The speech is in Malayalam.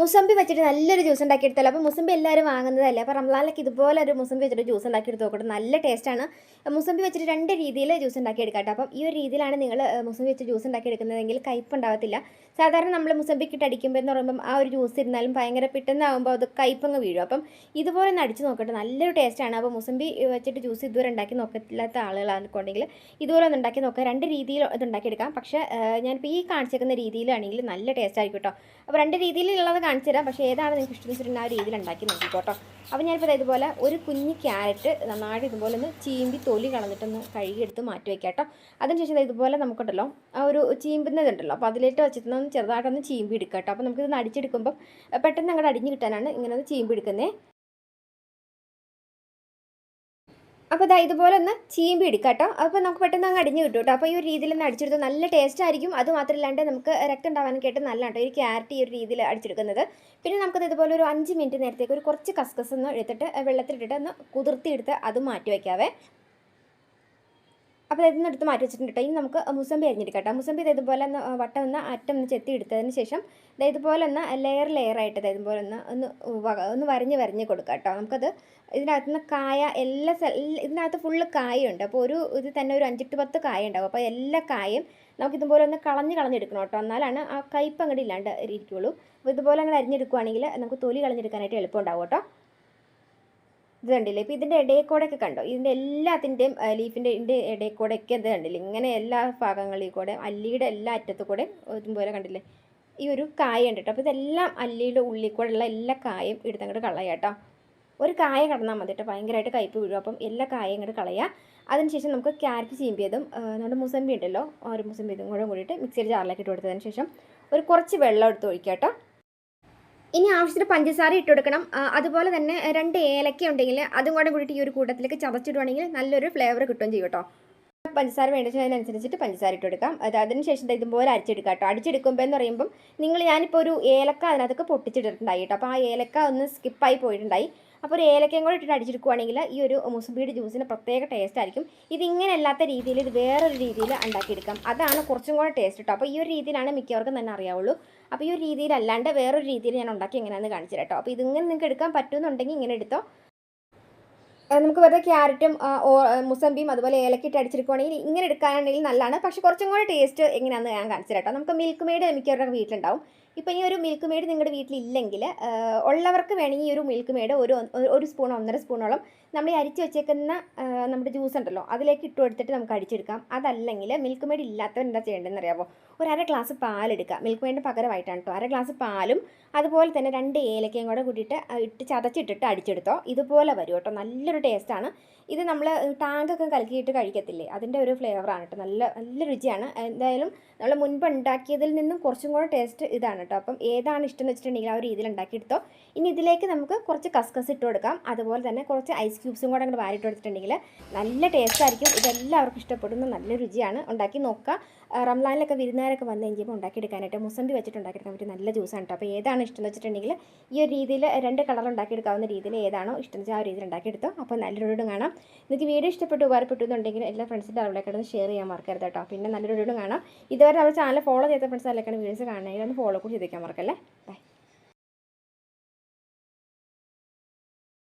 മുസമ്പി വെച്ചിട്ട് നല്ലൊരു ജ്യൂസ് ഉണ്ടാക്കിയെടുത്തല്ലോ. അപ്പോൾ മുസമ്പി എല്ലാവരും വാങ്ങുന്നതല്ലേ? അപ്പോൾ റംലാലൊക്കെ ഇതുപോലെ ഒരു മുസമ്പി വെച്ചിട്ട് ജ്യൂസ് ഉണ്ടാക്കിയെടുത്ത് നോക്കട്ടെ നല്ല ടേസ്റ്റാണ് മുസമ്പി വെച്ചിട്ട് രണ്ട് രീതിയിൽ ജ്യൂസ് ഉണ്ടാക്കിയെടുക്കാം കേട്ടോ. അപ്പം ഈ ഒരു രീതിയിലാണ് നിങ്ങൾ മുസമ്പി വെച്ച് ജ്യൂസ് ഉണ്ടാക്കിയെടുക്കുന്നതെങ്കിൽ കയ്പ്പ് ഉണ്ടാവത്തില്ല സാധാരണ നമ്മൾ മുസമ്പിക്കിട്ട് അടിക്കുമ്പോൾ എന്ന് പറയുമ്പം ആ ഒരു ജ്യൂസ് ഇരുന്നാലും ഭയങ്കര പെട്ടെന്നാകുമ്പോൾ അത് കയ്പ്പങ്ങ് വീഴും. അപ്പം ഇതുപോലെ ഒന്ന് അടിച്ച് നോക്കട്ടെ. നല്ലൊരു ടേസ്റ്റാണ് അപ്പോൾ മുസമ്പി വെച്ചിട്ട് ജ്യൂസ് ഇതുവരെ ഉണ്ടാക്കി നോക്കത്തില്ലാത്ത ആളുകളാണെന്നുണ്ടെങ്കിൽ ഇതുപോലെ ഒന്ന് ഉണ്ടാക്കി നോക്കുക. രണ്ട് രീതിയിൽ ഇത് ഉണ്ടാക്കിയെടുക്കാം. പക്ഷേ ഞാനിപ്പോൾ ഈ കാണിച്ചേക്കുന്ന രീതിയിലാണെങ്കിൽ നല്ല ടേസ്റ്റ് ആയിരിക്കും കേട്ടോ. അപ്പോൾ രണ്ട് രീതിയിലുള്ളത് കാണിച്ചു തരാം. പക്ഷേ ഏതാണ് നിങ്ങൾക്ക് ഇഷ്ടം വെച്ചിട്ടുണ്ടെങ്കിൽ ആ രീതിയിൽ ഉണ്ടാക്കി നോക്കിക്കോട്ടോ. അപ്പോൾ ഞാനിപ്പോൾ ഇതുപോലെ ഒരു കുഞ്ഞ് ക്യാരറ്റ് നന്നായിട്ട് ഇതുപോലെ ഒന്ന് ചീമ്പി തൊലി കളഞ്ഞിട്ടൊന്ന് കഴുകിയെടുത്ത് മാറ്റി വയ്ക്കാം കേട്ടോ. അതിനുശേഷം ഇതുപോലെ നമുക്കുണ്ടല്ലോ ആ ഒരു ചീമ്പുന്നതുണ്ടല്ലോ. അപ്പോൾ അതിലേക്ക് വെച്ചിട്ടൊന്ന് ചെറുതായിട്ടൊന്ന് ചീമ്പി എടുക്കാം കേട്ടോ അപ്പോൾ നമുക്കിത് അടിച്ചെടുക്കുമ്പോൾ പെട്ടെന്ന് അങ്ങോട്ട് അടിഞ്ഞ് കിട്ടാനാണ് ഇങ്ങനെ ഒന്ന് ചീമ്പി എടുക്കുന്നത് അപ്പോൾ ഇതാ ഇതുപോലെ ഒന്ന് ചീമ്പി എടുക്കാം കേട്ടോ. അപ്പോൾ നമുക്ക് പെട്ടെന്ന് അങ്ങ് അടിഞ്ഞ് കിട്ടും കേട്ടോ. അപ്പോൾ ഈ ഒരു രീതിയിൽ ഒന്ന് അടിച്ചെടുത്ത് നല്ല ടേസ്റ്റ് ആയിരിക്കും. അത് മാത്രമല്ലാണ്ട് നമുക്ക് രക്തം ഉണ്ടാവാനും കേട്ട് നല്ല കേട്ടോ. ഒരു ക്യാരറ്റ് ഈ ഒരു രീതിയിൽ അടിച്ചെടുക്കുന്നത്. പിന്നെ നമുക്കത് ഇതുപോലെ ഒരു അഞ്ച് മിനിറ്റ് നേരത്തേക്ക് ഒരു കുറച്ച് കസ്കസ് ഒന്ന് എടുത്തിട്ട് വെള്ളത്തിലിട്ടിട്ട് ഒന്ന് കുതിർത്തിയെടുത്ത് അത് മാറ്റി വയ്ക്കാവേ അപ്പോൾ ഇതിൽ നിന്ന് എടുത്ത് മാറ്റി വെച്ചിട്ടുണ്ട് കേട്ടോ. ഇനി നമുക്ക് മുസമ്പി അരിഞ്ഞെടുക്കാം കേട്ടോ. മുസമ്പി ഇതേപോലെ ഒന്ന് വട്ടം ഒന്ന് അറ്റം ഒന്ന് ചെത്തി എടുത്തതിന് ശേഷം ഇതുപോലെ ഒന്ന് ലെയർ ലെയർ ആയിട്ട് ഇതുപോലെ ഒന്ന് ഒന്ന് ഒന്ന് വരഞ്ഞ് വരഞ്ഞ് കൊടുക്കാം കേട്ടോ. നമുക്കത് ഇതിനകത്ത് നിന്ന് കായ എല്ലാ ഇതിനകത്ത് ഫുള്ള് കായുണ്ട്. അപ്പോൾ ഒരു ഇത് തന്നെ ഒരു അഞ്ചെട്ട് പത്ത് കായ ഉണ്ടാവും. അപ്പോൾ എല്ലാ കായും നമുക്ക് ഇതുപോലെ ഒന്ന് കളഞ്ഞ് കളഞ്ഞെടുക്കണം കേട്ടോ. എന്നാലാണ് ആ കയ്പ്പ് അങ്ങോട്ട് ഇല്ലാണ്ട് ഇരിക്കുള്ളൂ. അപ്പോൾ ഇതുപോലെ അങ്ങനെ അരിഞ്ഞെടുക്കുവാണെങ്കിൽ നമുക്ക് തൊലി കളഞ്ഞെടുക്കാനായിട്ട് എളുപ്പം ഉണ്ടാവും കേട്ടോ. ഇത് കണ്ടില്ലേ? ഇപ്പോൾ ഇതിന്റെ ഇടയിൽ കൂടെയൊക്കെ കണ്ടോ ഇതിന്റെ എല്ലാത്തിന്റെയും ലീഫിന്റെ ഇതിന്റെ ഇടയിൽ ഇത് കണ്ടില്ലേ? ഇങ്ങനെ എല്ലാ ഭാഗങ്ങളിൽ കൂടെ അല്ലിയുടെ എല്ലാ അറ്റത്തു കൂടെ ഇതുപോലെ കണ്ടില്ലേ? ഈ ഒരു കായ ഉണ്ട് കേട്ടോ. അപ്പോൾ ഇതെല്ലാം അല്ലിയുടെ ഉള്ളിൽ കൂടെ ഉള്ള എല്ലാ കായും എടുത്തങ്ങോട്ട് കളയാം കേട്ടോ. ഒരു കായ കടന്നാൽ മതി കേട്ടോ. ഭയങ്കരമായിട്ട് കയ്പ് വീഴും. അപ്പം എല്ലാ കായയും ഇങ്ങോട്ട് കളയുക അതിനുശേഷം നമുക്ക് ക്യാരറ്റ് ചീമ്പിയതും നമ്മുടെ മുസമ്പി ഉണ്ടല്ലോ ആ ഒരു മുസമ്പി ഇതും കൂടെ കൂടിയിട്ട് മിക്സിയിൽ ജാറിലേക്ക് ഇട്ട് കൊടുത്തതിന് ശേഷം ഒരു കുറച്ച് വെള്ളം എടുത്ത് ഒഴിക്കുക കേട്ടോ. ഇനി ആവശ്യത്തിന് പഞ്ചസാര ഇട്ട് കൊടുക്കണം. അതുപോലെ തന്നെ രണ്ട് ഏലക്ക ഉണ്ടെങ്കിൽ അതും കൂടെ കൂടിയിട്ട് ഈ ഒരു കൂട്ടത്തിലേക്ക് ചതച്ചിടുവാണെങ്കിൽ നല്ലൊരു ഫ്ലേവർ കിട്ടുകയും ചെയ്യും കേട്ടോ. പഞ്ചസാര വേണ്ടതിനനുസരിച്ചിട്ട് പഞ്ചസാര ഇട്ട് കൊടുക്കാം. അത് അതിന് ശേഷം ദേ ഇതുപോലെ അരച്ചെടുക്കാം കേട്ടോ. അടിച്ചെടുക്കുമ്പോൾ എന്ന് പറയുമ്പം നിങ്ങൾ ഞാനിപ്പോൾ ഒരു ഏലക്ക അതിനകത്തൊക്കെ പൊട്ടിച്ചിട്ടിട്ടുണ്ടായി കേട്ടോ. അപ്പോൾ ആ ഏലക്ക ഒന്ന് സ്കിപ്പായി പോയിട്ടുണ്ടായി. അപ്പോൾ ഒരു ഏലക്കയും കൂടെ ഇട്ടിട്ട് അടിച്ചെടുക്കുവാണെങ്കിൽ ഈ ഒരു മുസമ്പിയുടെ ജ്യൂസിന് പ്രത്യേക ടേസ്റ്റ് ആയിരിക്കും. ഇതിങ്ങനെ അല്ലാത്ത രീതിയിൽ ഇത് വേറൊരു രീതിയിൽ ഉണ്ടാക്കിയെടുക്കാം. അതാണ് കുറച്ചും കൂടെ ടേസ്റ്റ് കേട്ടോ അപ്പോൾ ഈ ഒരു രീതിയിലാണ് മിക്കവർക്കും തന്നെ അറിയാവുള്ളൂ. അപ്പോൾ ഈ ഒരു രീതിയിലല്ലാണ്ട് വേറൊരു രീതിയിൽ ഞാൻ ഉണ്ടാക്കി എങ്ങനെയാണെന്ന് കാണിച്ചു കേട്ടോ. അപ്പോൾ ഇതിങ്ങനെ നിങ്ങൾക്ക് എടുക്കാൻ പറ്റുമെന്നുണ്ടെങ്കിൽ ഇങ്ങനെ എടുത്തോ. നമുക്ക് വെറുതെ ക്യാരറ്റും മുസമ്പിയും അതുപോലെ ഏലക്കിട്ട് അടിച്ചെടുക്കുകയാണെങ്കിൽ ഇങ്ങനെ എടുക്കാനാണെങ്കിൽ നല്ലതാണ്. പക്ഷേ കുറച്ചും കൂടെ ടേസ്റ്റ് എങ്ങനെയാണെന്ന് ഞാൻ കാണിച്ചു കേട്ടോ നമുക്ക് മിൽക്ക് മെയ്ഡ് മിക്കവരുടെ വീട്ടിലുണ്ടാവും. ഇപ്പോൾ ഈ ഒരു മിൽക്ക് മെയ്ഡ് നിങ്ങളുടെ വീട്ടിലില്ലെങ്കിൽ ഉള്ളവർക്ക് വേണമെങ്കിൽ ഈ ഒരു മിൽക്ക് മെയ്ഡ് ഒരു ഒരു- സ്പൂൺ ഒന്നര സ്പൂണോളം നമ്മൾ ഈ അരിച്ച് വെച്ചേക്കുന്ന നമ്മുടെ ജ്യൂസ് ഉണ്ടല്ലോ അതിലേക്ക് ഇട്ട് കൊടുത്തിട്ട് നമുക്ക് അടിച്ചെടുക്കാം. അതല്ലെങ്കിൽ മിൽക്ക് മെയ്ഡ് ഇല്ലാത്തവർ എന്താ ചെയ്യേണ്ടതെന്ന് അറിയാമോ ഒരു അര ഗ്ലാസ് പാലെടുക്കുക. മിൽക്ക് മെയ്ഡിന് പകരമായിട്ടാണ് കേട്ടോ അര ഗ്ലാസ് പാലും അതുപോലെ തന്നെ രണ്ട് ഏലക്കയും കൂടെ കൂട്ടിയിട്ട് ഇട്ട് ചതച്ചിട്ടിട്ട് അടിച്ചെടുത്തോ. ഇതുപോലെ വരും കേട്ടോ നല്ലൊരു ടേസ്റ്റാണ് ഇത് നമ്മൾ ടാങ്കൊക്കെ കലക്കിയിട്ട് കഴിക്കത്തില്ലേ? അതിന്റെ ഒരു ഫ്ലേവറാണ് കേട്ടോ നല്ല നല്ല രുചിയാണ്. എന്തായാലും നമ്മൾ മുൻപ് ഉണ്ടാക്കിയതിൽ നിന്നും കുറച്ചും കൂടെ ടേസ്റ്റ് ഇതാണ് കേട്ടോ. അപ്പം ഏതാണ് ഇഷ്ടം എന്ന് വെച്ചിട്ടുണ്ടെങ്കിൽ ആ ഒരു രീതിയിൽ ഉണ്ടാക്കിയെടുത്തോ. ഇനി ഇതിലേക്ക് നമുക്ക് കുറച്ച് കസ്കസ് ഇട്ട് കൊടുക്കാം. അതുപോലെ തന്നെ കുറച്ച് ഐസ് ക്യൂബ്സും കൂടെ അങ്ങോട്ട് വാരിട്ട് കൊടുത്തിട്ടുണ്ടെങ്കിൽ നല്ല ടേസ്റ്റ് ആയിരിക്കും. ഇതെല്ലാവർക്കും ഇഷ്ടപ്പെടുന്ന നല്ല രുചിയാണ്. ഉണ്ടാക്കി നോക്കുക റംലാനിലൊക്കെ വിരുന്നുകാരൊക്കെ വന്നു കഴിഞ്ഞപ്പോൾ ഉണ്ടാക്കിയെടുക്കാനായിട്ട് മുസമ്പി വെച്ചിട്ട് ഉണ്ടാക്കിയെടുക്കാൻ പറ്റിയ നല്ല ജ്യൂസാണ് കേട്ടോ. അപ്പോൾ ഏതാണ് ഇഷ്ടം എന്ന് വെച്ചിട്ടുണ്ടെങ്കിൽ ഈ ഒരു രീതിയിൽ രണ്ട് കളർ ഉണ്ടാക്കിയെടുക്കാവുന്ന രീതിയിൽ ഏതാണോ ഇഷ്ടം വെച്ചാൽ ആ ഒരു രീതിയിൽ ഉണ്ടാക്കിയെടുത്തോ. അപ്പോൾ നല്ലൊരു കാണാം. നിങ്ങൾക്ക് വീഡിയോ ഇഷ്ടപ്പെട്ട് ഉപകാരപ്പെട്ടു എന്നുണ്ടെങ്കിൽ എല്ലാ ഫ്രണ്ട്സിന്റെ അറിവിലേക്കാണ് ഷെയർ ചെയ്യാൻ മറക്കരുത് കേട്ടോ. പിന്നെ നല്ലൊരു കാണാം. ഇതുവരെ നമ്മുടെ ചാനൽ ഫോളോ ചെയ്ത ഫ്രണ്ട്സ് അതിലേക്കാണ് വീഡിയോസ് കാണണമെങ്കിൽ ഒന്ന് ഫോളോ കൂടി ചെയ്തേക്കാൻ മറക്കല്ലേ? ബൈ.